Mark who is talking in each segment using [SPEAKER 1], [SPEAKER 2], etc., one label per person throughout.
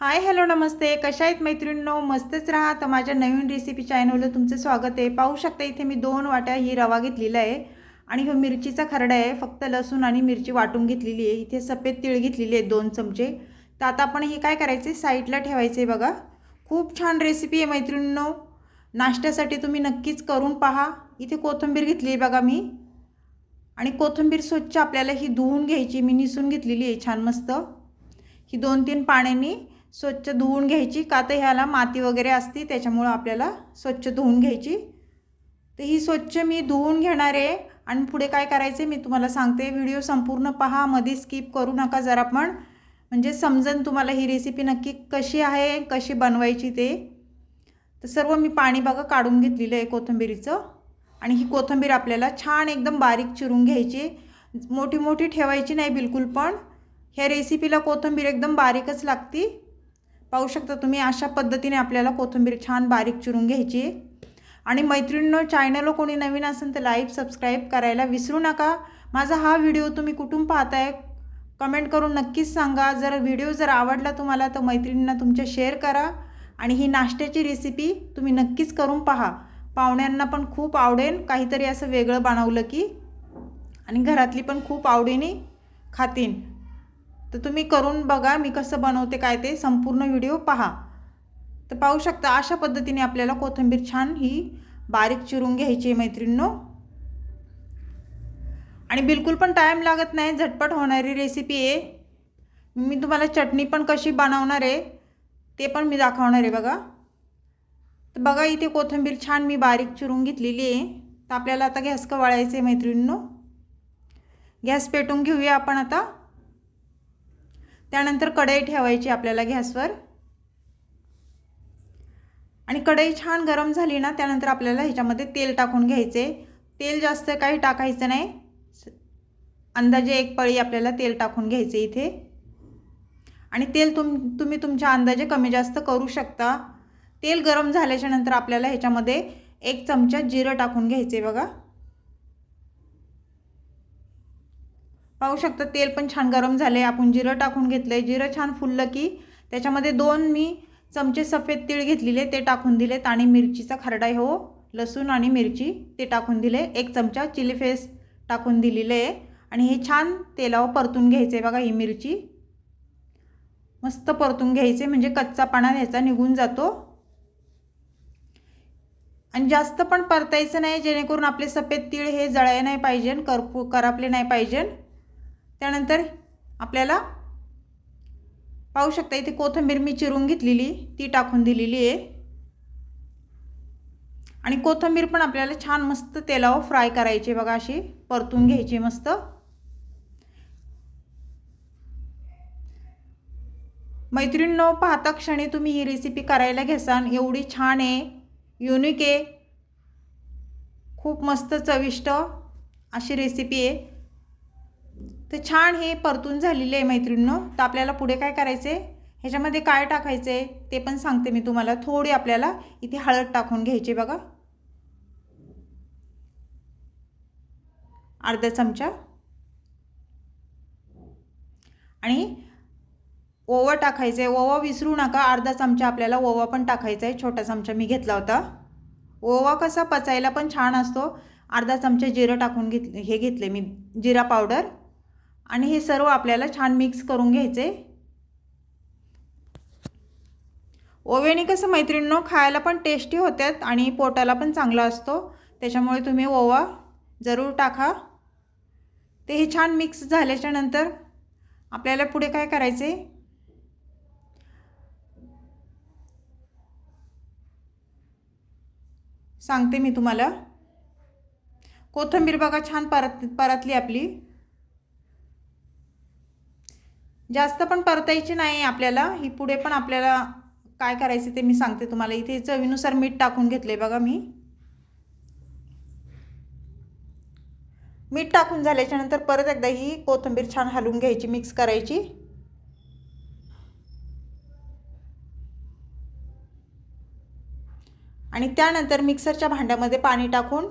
[SPEAKER 1] Hi hello नमस्ते. कशा आहेत मैत्रिणींनो? मस्तच राहा. तर माझ्या नवीन रेसिपी चॅनलला तुमचं स्वागत आहे. पाहू शकता इथे मी दोन वाट्या ही रवा घेतलेला आहे आणि हो मिरचीचा खरडा आहे. फक्त लसूण आणि मिरची वाटून घेतलेली आहे. इथे सफेद तीळ घेतलेली आहे दोन चमचे. तर आता आपण हे काय करायचे साईडला ठेवायचे बघा. खूप छान रेसिपी आहे मैत्रिणींनो. नाश्त्यासाठी तुम्ही नक्कीच करून पहा. इथे कोथिंबीर घेतली आहे बघा मी. आणि कोथिंबीर स्वच्छ आपल्याला ही धुवून घ्यायची. मी निसून घेतलेली आहे छान मस्त. ही दोन तीन पाण्याने स्वच्छ धुवून घ्यायची. का तर ह्याला माती वगैरे असते त्याच्यामुळं आपल्याला स्वच्छ धुवून घ्यायची. तर ही स्वच्छ मी धुवून घेणार आहे. आणि पुढे काय करायचे मी तुम्हाला सांगते. व्हिडिओ संपूर्ण पहा मध्ये स्किप करू नका जरा पण. म्हणजे समजेल तुम्हाला ही रेसिपी नक्की कशी आहे कशी बनवायची ते. तर सर्व मी पाणी बघा काढून घेतलेलं आहे कोथिंबीरीचं. आणि ही कोथिंबीर आपल्याला छान एकदम बारीक चिरून घ्यायची. मोठी मोठी ठेवायची नाही बिलकुल पण. ह्या रेसिपीला कोथिंबीर एकदम बारीकच लागती. पाहू शकता तुम्ही अशा पद्धतीने आपल्याला कोथिंबीर छान बारीक चिरून घ्यायची. आणि मैत्रिणींनो चॅनलवर कोणी नवीन असेल तर लाईक सबस्क्राईब करायला विसरू नका. माझा हा व्हिडिओ तुम्ही कुठून पाहताय कमेंट करून नक्कीच सांगा. जर व्हिडिओ जर आवडला तुम्हाला तर मैत्रिणींना तुमच्या शेअर करा. आणि ही नाश्त्याची रेसिपी तुम्ही नक्कीच करून पहा. पाहुण्यांना पण खूप आवडेल काहीतरी असं वेगळं बनवलं की आणि घरातली पण खूप आवडीने खातीन. तर तुम्ही करून बघा मी कसं बनवते काय ते संपूर्ण व्हिडिओ पहा. तर पाहू शकता अशा पद्धतीने आपल्याला कोथिंबीर छान ही बारीक चिरून घ्यायची आहे मैत्रिणींनो. आणि बिलकुल पण टाईम लागत नाही झटपट होणारी रेसिपी आहे. मी तुम्हाला चटणी पण कशी बनवणार आहे ते पण मी दाखवणार आहे बघा. तर बघा इथे कोथिंबीर छान मी बारीक चिरून घेतलेली आहे. तर आपल्याला आता गॅस का आहे मैत्रिणींनो. गॅस पेटून घेऊया आपण आता. त्यानंतर कढई ठेवायची आपल्याला गॅसवर. आणि कढई छान गरम झाली ना त्यानंतर आपल्याला ह्याच्यामध्ये तेल टाकून घ्यायचे. तेल जास्त काही टाकायचं नाही. अंदाजे एक पळी आपल्याला तेल टाकून घ्यायचे इथे. आणि तेल तुम तुम्ही तुमच्या अंदाजे कमी जास्त करू शकता. तेल गरम झाल्याच्यानंतर आपल्याला ह्याच्यामध्ये एक चमचा जिरं टाकून घ्यायचे बघा. पाहू शकता तेल पण छान गरम झाले आपण जिरं टाकून घेतलं आहे जिरं छान फुललं की त्याच्यामध्ये दोन मी चमचे सफेद तीळ घेतलेले ते टाकून दिलेत. आणि मिरचीचा खरडा हो लसूण आणि मिरची ते टाकून दिले. एक चमचा चिली फेस टाकून दिलेले. आहे आणि हे छान तेलावर परतून घ्यायचे. बघा ही मिरची मस्त परतून घ्यायचे. म्हणजे कच्चा पाना ह्याचा निघून जातो. आणि जास्त पण परतायचं नाही जेणेकरून आपले सफेद तीळ हे जळाय नाही पाहिजे करपू करापले नाही पाहिजे. त्यानंतर आपल्याला पाहू शकता इथे कोथिंबीर मी चिरून घेतलेली ती टाकून दिलेली आहे. आणि कोथिंबीर पण आपल्याला छान मस्त तेलावर फ्राय करायची बघा अशी परतून घ्यायची मस्त. मैत्रिणींनो पाहता क्षणी तुम्ही ही रेसिपी करायला घेसान एवढी छान आहे युनिक आहे. खूप मस्त चविष्ट अशी रेसिपी आहे. तर छान हे परतून झालेले आहे मैत्रिणींनो. तर आपल्याला पुढे काय करायचं आहे ह्याच्यामध्ये काय टाकायचं आहे ते पण सांगते मी तुम्हाला. थोडी आपल्याला इथे हळद टाकून घ्यायची बघा. अर्धा चमचा. आणि ओवा टाकायचं आहे ओवा विसरू नका. अर्धा चमचा आपल्याला ओवा पण टाकायचा आहे छोटा चमचा मी घेतला होता. ओवा कसा पचायला पण छान असतो. अर्धा चमचा जिरं टाकून घेतले हे घेतले मी. जिरा पावडर. आणि हे सर्व आपल्याला छान मिक्स करून घ्यायचे. ओव्याने कसं मैत्रिणींनो खायला पण टेस्टी होत्यात आणि पोटाला पण चांगला असतो. त्याच्यामुळे तुम्ही ओवा जरूर टाका. ते हे छान मिक्स झाल्याच्यानंतर आपल्याला पुढे काय करायचे? सांगते मी तुम्हाला. कोथिंबीर बघा छान परत परतली आपली. जास्त पण परतायची नाही आपल्याला. ही पुढे पण आपल्याला काय करायचं ते मी सांगते तुम्हाला. इथे चवीनुसार मीठ टाकून घेतले बघा मी. मीठ टाकून झाल्याच्यानंतर परत एकदा ही कोथिंबीर छान हलवून घ्यायची मिक्स करायची. आणि त्यानंतर मिक्सरच्या भांड्यामध्ये पाणी टाकून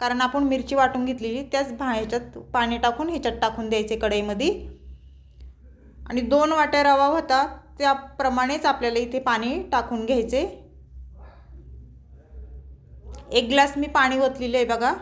[SPEAKER 1] कारण आपण मिरची वाटून घेतलेली त्याच भा ह्याच्यात पाणी टाकून ह्याच्यात टाकून द्यायचे कढईमध्ये. आणि दोन वाट्या रवा होता त्याप्रमाणेच आपल्याला इथे पाणी टाकून घ्यायचे. एक ग्लास मी पाणी ओतलेलं आहे बघा.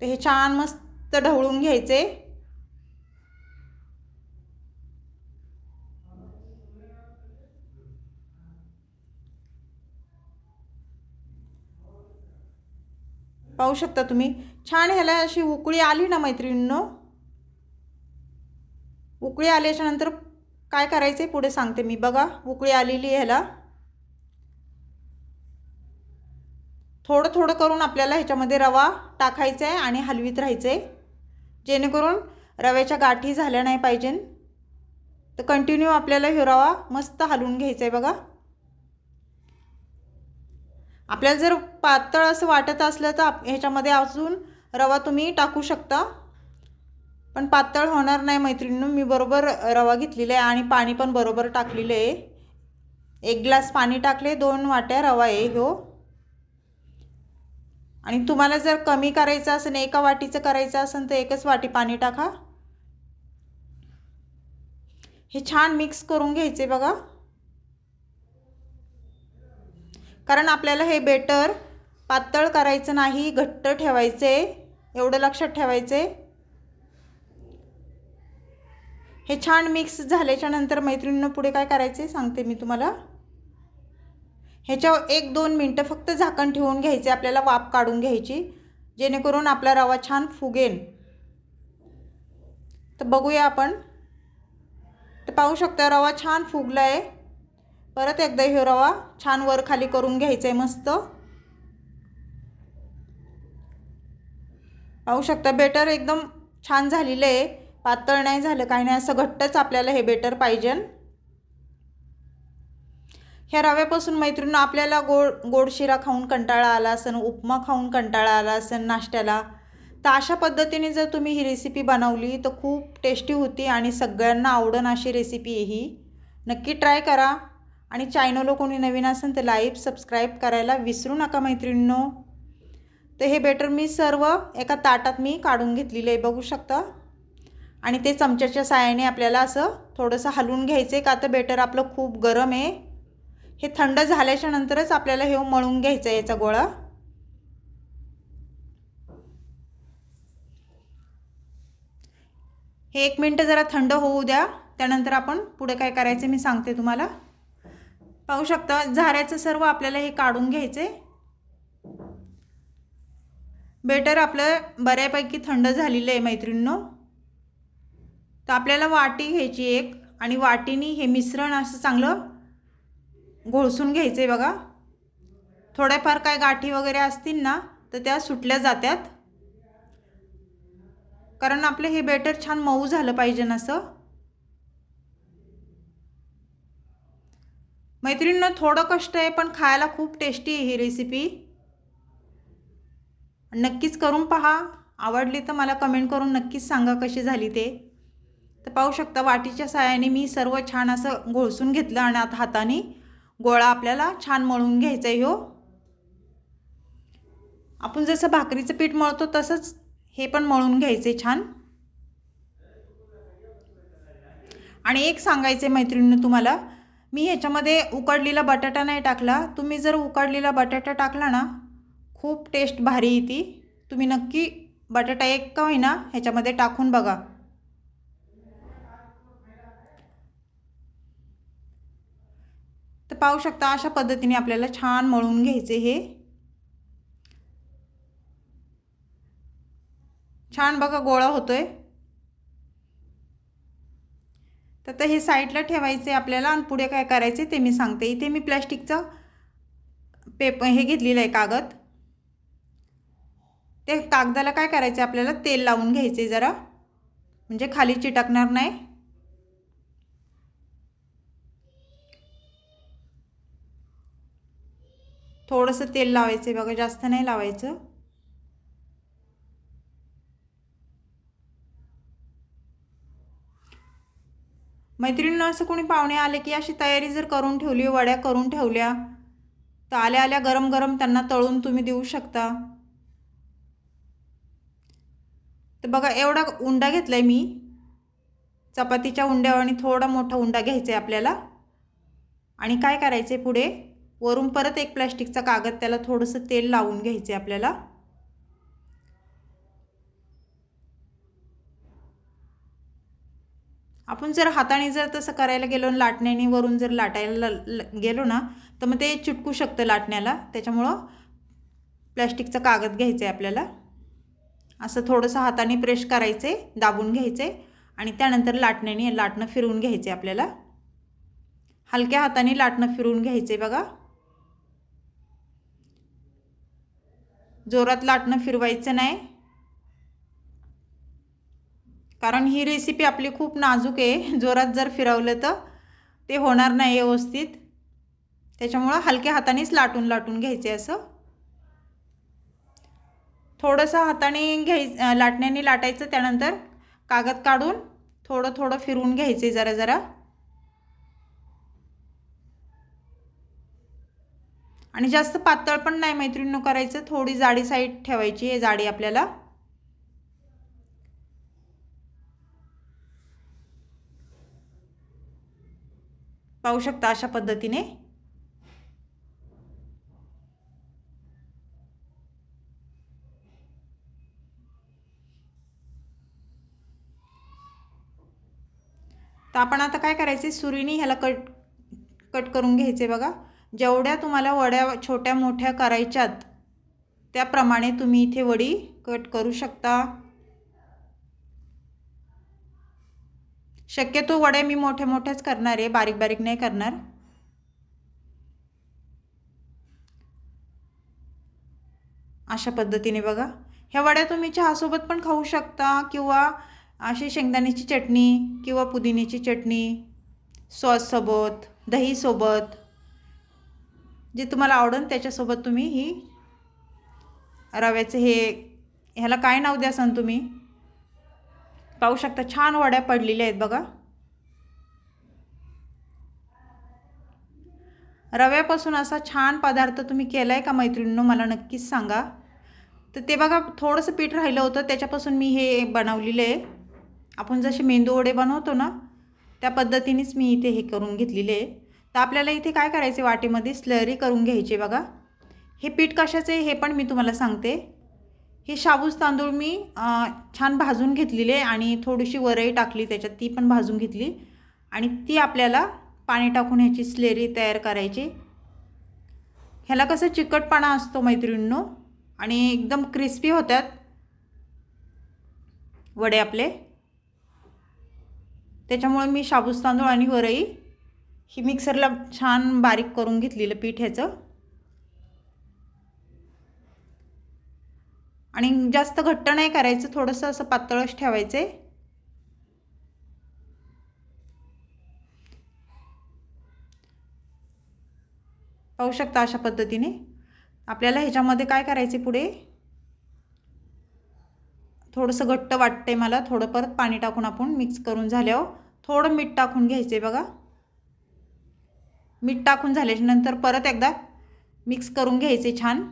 [SPEAKER 1] तर हे छान मस्त ढवळून घ्यायचे. पाहू शकता तुम्ही. छान ह्याला अशी उकळी आली ना मैत्रिणींनो? उकळी आल्याच्यानंतर काय काय आहे पुढे सांगते मी. बघा उकळी आलेली आहे ह्याला. थोडं थोडं करून आपल्याला ह्याच्यामध्ये रवा टाकायचा आहे आणि हलवीत राहायचं आहे जेणेकरून रव्याच्या गाठी झाल्या नाही पाहिजे. तर कंटिन्यू आपल्याला हे रवा मस्त हलवून घ्यायचा आहे बघा. आपल्याला जर पातळ असं वाटत असलं तर ह्याच्यामध्ये अजून रवा तुम्ही टाकू शकता. पण पातळ होणार नाही मैत्रिणीनं. मी बरोबर रवा घेतलेला आहे आणि पाणी पण बरोबर टाकलेलं आहे. एक ग्लास पाणी टाकले दोन वाट्या रवा आहे हो आणि तुम्हाला जर कमी करायचं असेल एका वाटीचं करायचं असेल तर एकच वाटी पाणी टाका. हे छान मिक्स करून घ्यायचे बघा. कारण आपल्याला हे बेटर पातळ करायचं नाही घट्ट ठेवायचं आहे एवढं लक्षात ठेवायचं आहे हे छान मिक्स झाल्याच्यानंतर मैत्रिणीनं पुढे काय करायचे सांगते मी तुम्हाला. ह्याच्यावर एक दोन मिनटं फक्त झाकण ठेवून घ्यायचे आपल्याला वाफ काढून घ्यायची जेणेकरून आपला रवा छान फुगेन. तर बघूया आपण. तर पाहू शकता रवा छान फुगला आहे परत एकदा हे रवा छान वर खाली करून घ्यायचं आहे मस्त. पाहू शकता बेटर एकदम छान झालेलं आहे पातळ नाही झालं काही नाही असं घट्टच आपल्याला हे बेटर पाहिजे. ह्या रव्यापासून मैत्रिणी आपल्याला गोड गोड शिरा खाऊन कंटाळा आला असेल उपमा खाऊन कंटाळा आला असेल नाश्त्याला तर अशा पद्धतीने जर तुम्ही ही रेसिपी बनवली तर खूप टेस्टी होती आणि सगळ्यांना आवडन अशी रेसिपी आहे ही. नक्की ट्राय करा आणि चॅनलला कोणी नवीन असेल तर लाईक सबस्क्राईब करायला विसरू नका मैत्रिणींनो. तर हे बेटर मी सर्व एका ताटात मी काढून घेतलेलं आहे बघू शकता. आणि ते चमच्याच्या साहाय्याने आपल्याला असं थोडंसं हलवून घ्यायचं आहे का तर बेटर आपलं खूप गरम आहे. हे थंड झाल्याच्या नंतरच आपल्याला हे मळून घ्यायचं आहे याचा गोळा. हे एक मिनटं जरा थंड होऊ द्या. त्यानंतर आपण पुढे काय करायचं मी सांगते तुम्हाला. पाहू शकता झाऱ्याचं सर्व आपल्याला हे काढून घ्यायचे बेटर आपलं बऱ्यापैकी थंड झालेलं आहे मैत्रिणींनो. तर आपल्याला वाटी घ्यायची एक आणि वाटीनी हे मिश्रण असं चांगलं घोळसून घ्यायचं आहे बघा. थोड्याफार काय गाठी वगैरे असतील ना तर त्या सुटल्या जात्यात. कारण आपलं हे बेटर छान मऊ झालं पाहिजे असं. मैत्रिणींना थोडं कष्ट आहे पण खायला खूप टेस्टी आहे ही रेसिपी नक्कीच करून पहा. आवडली तर मला कमेंट करून नक्कीच सांगा कशी झाली ते. तर पाहू शकता वाटीच्या सहाय्याने मी सर्व छान असं घोळसून घेतलं आणि आता हाताने गोळा आपल्याला छान मळून घ्यायचा आहे हो. आपण जसं भाकरीचं पीठ मळतो तसंच हे पण मळून घ्यायचे छान. आणि एक सांगायचं आहे मैत्रिणीनं तुम्हाला मी ह्याच्यामध्ये उकडलेला बटाटा नाही टाकला. तुम्ही जर उकडलेला बटाटा टाकला ना खूप टेस्ट भारी येते. तुम्ही नक्की बटाटा एक का होईना ह्याच्यामध्ये टाकून बघा तर पाहू शकता अशा पद्धतीने आपल्याला छान मळून घ्यायचे हे. छान बघा गोळा होतोय. तर हे साईडला ठेवायचे आपल्याला आणि पुढे काय करायचे ते मी सांगते. इथे मी प्लॅस्टिकचं पेप हे घेतलेलं आहे कागद. ते कागदाला काय करायचं आपल्याला तेल लावून घ्यायचे जरा. म्हणजे खाली चिटकणार नाही. थोडंसं तेल लावायचं आहे बघा जास्त नाही लावायचं. मैत्रिणींना असं कोणी पाहुणे आले की अशी तयारी जर करून ठेवली वड्या करून ठेवल्या तर आल्या आल्या गरम गरम त्यांना तळून तुम्ही देऊ शकता. तर बघा एवढा उंडा घेतला आहे मी. चपातीच्या उंड्यावर आणि थोडा मोठा उंडा घ्यायचा आहे आपल्याला. आणि काय करायचं आहे पुढे? वरून परत एक प्लॅस्टिकचा कागद त्याला थोडंसं तेल लावून घ्यायचं आहे आपल्याला. आपण जर हाताने जर तसं करायला गेलो आणि लाटण्याने वरून जर लाटायला ल- गेलो ना तर मग ते चिटकू शकतं लाटण्याला. त्याच्यामुळं प्लॅस्टिकचा कागद घ्यायचा आहे आपल्याला. असं थोडंसं हाताने प्रेश करायचं आहे दाबून घ्यायचे आणि त्यानंतर लाटण्याने लाटणं फिरवून घ्यायचे आपल्याला. हलक्या हाताने लाटणं फिरवून घ्यायचं आहे बघा. जोरात लाटणं फिरवायचं नाही. कारण ही रेसिपी आपली खूप नाजूक आहे. जोरात जर फिरवलं तर ते होणार नाही व्यवस्थित. त्याच्यामुळं हलक्या हातानेच लाटून लाटून घ्यायचे असं. थोडंसं हाताने घ्याय लाटण्याने लाटायचं त्यानंतर कागद काढून थोडं थोडं फिरवून घ्यायचे जरा जरा. आणि जास्त पातळ पण नाही मैत्रिणीनं करायचं थोडी जाडी साईड ठेवायची आहे जाडी आपल्याला. पाहू शकता अशा पद्धतीने. तर आपण आता काय करायचे सुरीने ह्याला कट कट करून घ्यायचे बघा. जेवढ्या तुम्हाला वड्या छोट्या मोठ्या करायच्यात त्याप्रमाणे तुम्ही इथे वडी कट करू शकता. शक्यतो वड्या मी मोठ्या मोठ्याच करणार आहे बारीक बारीक नाही करणार. अशा पद्धतीने बघा. ह्या वड्या तुम्ही चहासोबत पण खाऊ शकता किंवा अशी शेंगदाण्याची चटणी किंवा पुदिन्याची चटणी सॉससोबत दहीसोबत. जे तुम्हाला आवडेल त्याच्यासोबत तुम्ही ही रव्याचं हे ह्याला काय नाव द्यासन तुम्ही? पाहू शकता छान वड्या पडलेल्या आहेत बघा. रव्यापासून असा छान पदार्थ तुम्ही केला आहे का मैत्रिणींनो मला नक्कीच सांगा. तर ते बघा थोडंसं पीठ राहिलं होतं त्याच्यापासून मी हे बनवलेलं आहे. आपण जसे मेंदू वडे बनवतो ना त्या पद्धतीनेच मी इथे हे करून घेतलेले आहे. तर आपल्याला इथे काय करायचे वाटीमध्ये स्लरी करून घ्यायचे बघा. हे पीठ कशाचं आहे हे पण मी तुम्हाला सांगते. हे शाबूस तांदूळ मी छान भाजून घेतलेले आणि थोडीशी वरई टाकली त्याच्यात ती पण भाजून घेतली. आणि ती आपल्याला पाणी टाकून ह्याची स्लेरी तयार करायची. ह्याला कसं चिकटपणा असतो मैत्रिणींनो आणि एकदम क्रिस्पी होतात वडे आपले. त्याच्यामुळे मी शाबूस तांदूळ आणि वरई ही मिक्सरला छान बारीक करून घेतलेलं पीठ ह्याचं. आणि जास्त घट्ट नाही करायचं थोडंसं असं पातळच ठेवायचं. आहे पाहू शकता अशा पद्धतीने. आपल्याला ह्याच्यामध्ये काय करायचे पुढे? थोडंसं घट्ट वाटतंय मला थोडं परत पाणी टाकून आपण मिक्स करून झाल्यावर थोडं मीठ टाकून घ्यायचं आहे बघा. मीठ टाकून झाल्याच्यानंतर परत एकदा मिक्स करून घ्यायचे छान.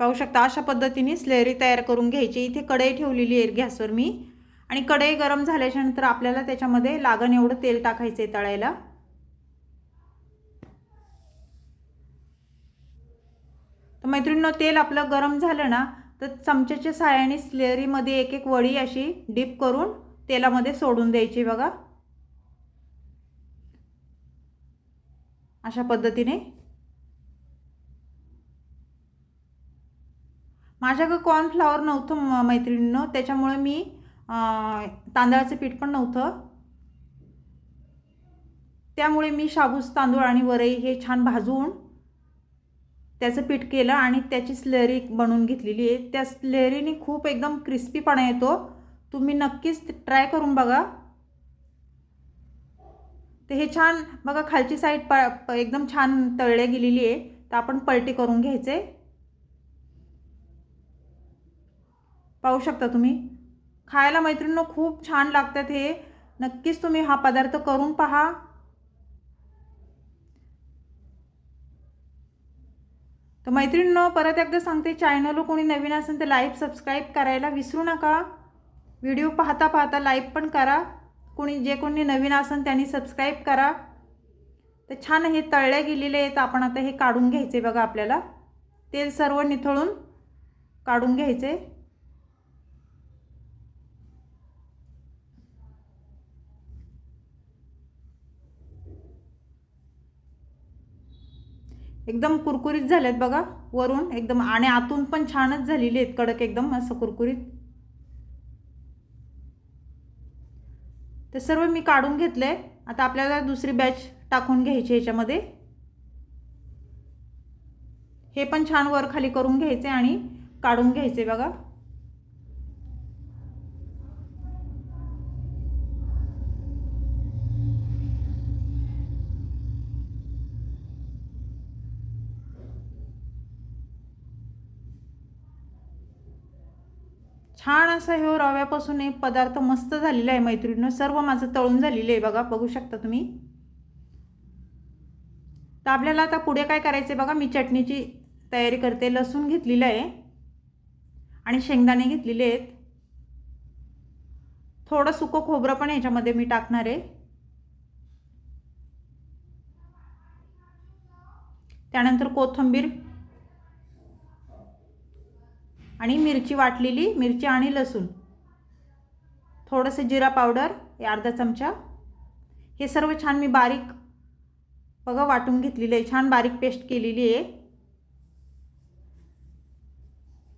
[SPEAKER 1] पाहू शकता अशा पद्धतीने स्लेरी तयार करून घ्यायची. इथे कढई ठेवलेली आहे गॅसवर मी. आणि कढई गरम झाल्याच्यानंतर आपल्याला त्याच्यामध्ये लागण एवढं तेल टाकायचं आहे तळायला. तर मैत्रिणींनो तेल आपलं गरम झालं ना तर चमच्याच्या साह्याने स्लेरीमध्ये एक एक वडी अशी डीप करून तेलामध्ये सोडून द्यायची बघा. अशा पद्धतीने. माझ्याकडं कॉर्नफ्लावर नव्हतं मैत्रिणीनं त्याच्यामुळे मी तांदळाचं पीठ पण नव्हतं. त्यामुळे मी शाबूस तांदूळ आणि वरई हे छान भाजून त्याचं पीठ केलं आणि त्याची स्लेरी बनवून घेतलेली आहे. त्या स्लेरीने खूप एकदम क्रिस्पीपणा येतो. तुम्ही नक्कीच ट्राय करून बघा. तर हे छान बघा खालची साईड प एकदम छान तळले गेलेली आहे. तर आपण पलटी करून घ्यायचे. पाहू शकता तुम्ही? खायला मैत्रिणींना खूप छान लागतात हे. नक्कीच तुम्ही हा पदार्थ करून पहा. तर तर मैत्रिणींनो परत एकदा सांगते चॅनलवर कोणी नवीन असेल तर लाईव्ह सबस्क्राईब करायला विसरू नका. व्हिडिओ पाहता पाहता लाईक पण करा. कोणी जे कोणी नवीन असन त्यांनी सबस्क्राईब करा. तर छान हे तळले गेलेले आहेत. आपण आता हे काढून घ्यायचे बघा आपल्याला. तेल सर्व निथळून काढून घ्यायचे. एकदम कुरकुरीत झालेत बघा. वरून एकदम आणि आतून पण छानच झालेली आहेत. कडक एकदम असं कुरकुरीत. ते सर्व मी काढून घेतले आता आपल्याला दुसरी बॅच टाकून घ्यायची ह्याच्यामध्ये हे पण छान वर खाली करून घ्यायचे आणि काढून घ्यायचे बघा. छान असं हे रव्यापासून एक पदार्थ मस्त झालेला आहे मैत्रिणीनं. सर्व माझं तळून झालेलं आहे बघा बघू शकता तुम्ही. तर आपल्याला आता पुढे काय करायचं आहे बघा मी चटणीची तयारी करते. लसूण घेतलेलं आहे आणि शेंगदाणे घेतलेले आहेत. थोडं सुकं खोबरं पण ह्याच्यामध्ये मी टाकणार आहे. त्यानंतर कोथिंबीर आणि मिरची वाटलेली मिरची आणि लसूण. थोडंसं जिरा पावडर अर्धा चमचा. हे सर्व छान मी बारीक बघा वाटून घेतलेलं आहे. छान बारीक पेस्ट केलेली आहे.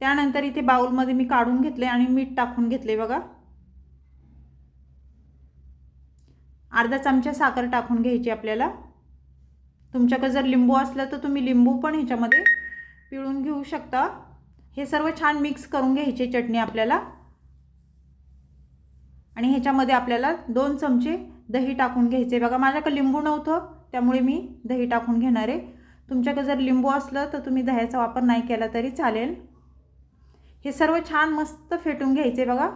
[SPEAKER 1] त्यानंतर इथे बाऊलमध्ये मी काढून घेतले आणि मीठ टाकून घेतले बघा. अर्धा चमचा साखर टाकून घ्यायची आपल्याला. तुमच्याकडे जर लिंबू असलं तर तुम्ही लिंबू पण ह्याच्यामध्ये पिळून घेऊ शकता. हे सर्व छान मिक्स करून घ्यायची चटणी आपल्याला. आणि ह्याच्यामध्ये आपल्याला दोन चमचे दही टाकून घ्यायचे. बघा माझ्याकडे लिंबू नव्हतं त्यामुळे मी दही टाकून घेणार आहे. तुमच्याकडे जर लिंबू असलं तर तुम्ही दह्याचा वापर नाही केला तरी चालेल. हे सर्व छान मस्त फेटून घ्यायचे बघा.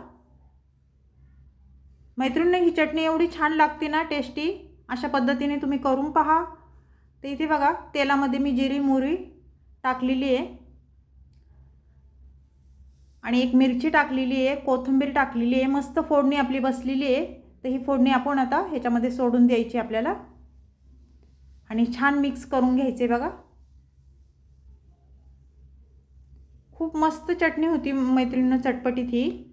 [SPEAKER 1] मैत्रिणी ही चटणी एवढी छान लागते ना टेस्टी अशा पद्धतीने तुम्ही करून पहा. तर इथे बघा तेलामध्ये मी जिरी मोरी टाकलेली आहे. आणि एक मिरची टाकलेली आहे कोथिंबीर टाकलेली आहे मस्त फोडणी आपली बसलेली आहे. तर ही फोडणी आपण आता ह्याच्यामध्ये सोडून द्यायची आपल्याला. आणि छान मिक्स करून घ्यायचे बघा. खूप मस्त चटणी होती मैत्रिणीनं चटपटीत ही.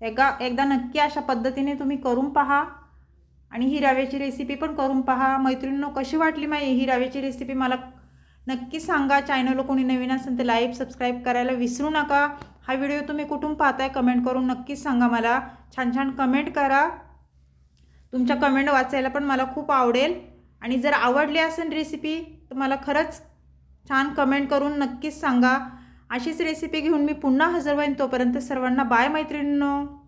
[SPEAKER 1] एकदा एकदा नक्की अशा पद्धतीने तुम्ही करून पहा. आणि ही रव्याची रेसिपी पण करून पहा. मैत्रिणीनं कशी वाटली माही ही रव्याची रेसिपी मला नक्की सांगा. चॅनलला कोणी नवीन असेल तर लाईव्ह सबस्क्राईब करायला विसरू नका. हा व्हिडिओ तुम्ही कुठून पाहताय कमेंट करून नक्कीच सांगा मला. छान छान कमेंट करा. तुमच्या कमेंट वाचायला पण मला खूप आवडेल. आणि जर आवडली असेल रेसिपी तर मला खरंच छान कमेंट करून नक्कीच सांगा. अशीच रेसिपी घेऊन मी पुन्हा हजर होईन तोपर्यंत सर्वांना बाय मैत्रिणींनो.